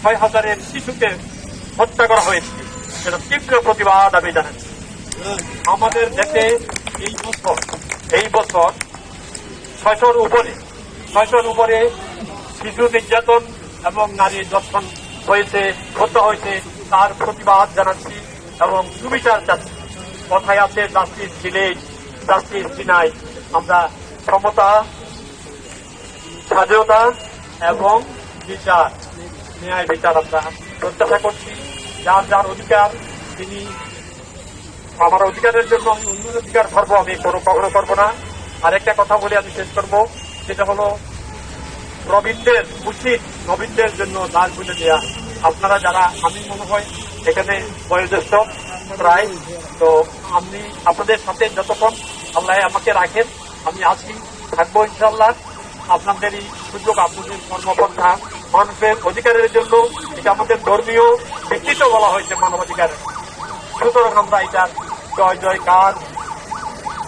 ছয় হাজারের শিশুকে হত্যা করা হয়েছে। সেটা তীব্র প্রতিবাদ, আমি জানাচ্ছি আমাদের দেশে এই বছর এই বছর ছয়শোর উপরে ছয়শোর উপরে শিশু নির্যাতন এবং নারী দর্শন হয়েছে, হত্যা হয়েছে, তার প্রতিবাদ জানাচ্ছি এবং সুবিচার চাচ্ছি। কথায় আছে, জাস্টিস দিলেই জাস্টিস দিনাই আমরা ক্ষমতা, স্বাধীনতা এবং বিচার। ন্যায় বিচার আমরা প্রত্যাশা করছি। যার যার অধিকার, তিনি আমার অধিকারের জন্য আমি অন্য অধিকার ধরবো, আমি কোনো কখনো করব না। আরেকটা কথা বলে আমি শেষ করব, সেটা হলো প্রবীণদের উচিত নবীনদের জন্য দাস বুঝে দেয়া। আপনারা যারা, আমি মনে হয় এখানে বয়োজ্যেষ্ঠ, প্রায়, তো আমি আপনাদের সাথে যতক্ষণ আল্লাহ আমাকে রাখেন, আমি আছি, থাকব ইনশাল্লাহ আপনাদের এই সুযোগ, আপনাদের কর্মপন্থা মানুষের অধিকারের জন্য এটা আমাদের ধর্মীয় ভিত্তিতে বলা হয়েছে মানবাধিকার সুতরাং আমরা এটা জয় জয়কার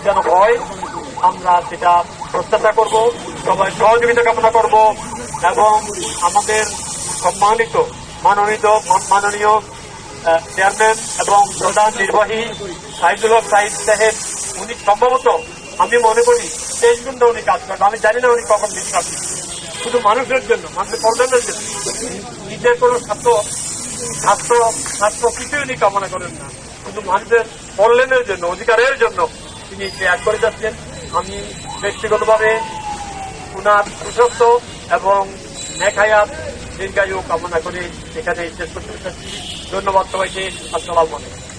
যেন হয়, আমরা সেটা প্রত্যাশা করব, সবাই সহযোগিতা কামনা করব এবং আমাদের সম্মানিত, মাননীত, মাননীয় চেয়ারম্যান এবং প্রধান নির্বাহী সাইদুল হক সাইদ সাহেব, উনি সম্ভবত, আমি মনে করি তেইশ ঘণ্টা উনি কাজ করেন আমি জানি না উনি কখন বিশ্বাস শুধু মানুষের জন্য, মানুষের কল্যাণের জন্য। নিজের কোনো স্বার্থ স্বাস্থ্য স্বাস্থ্য কিছুই উনি কামনা করেন না। শুধু মানুষের কল্যাণের জন্য, অধিকারের জন্য তিনি ত্যাগ করে যাচ্ছেন। আমি ব্যক্তিগতভাবে উনার সুস্বাস্থ্য এবং নেখায়াত দীর্ঘায়ু কামনা করে এখানে শেষ করতে ধন্যবাদ সবাইকে। আসসালাম আলাইকুম।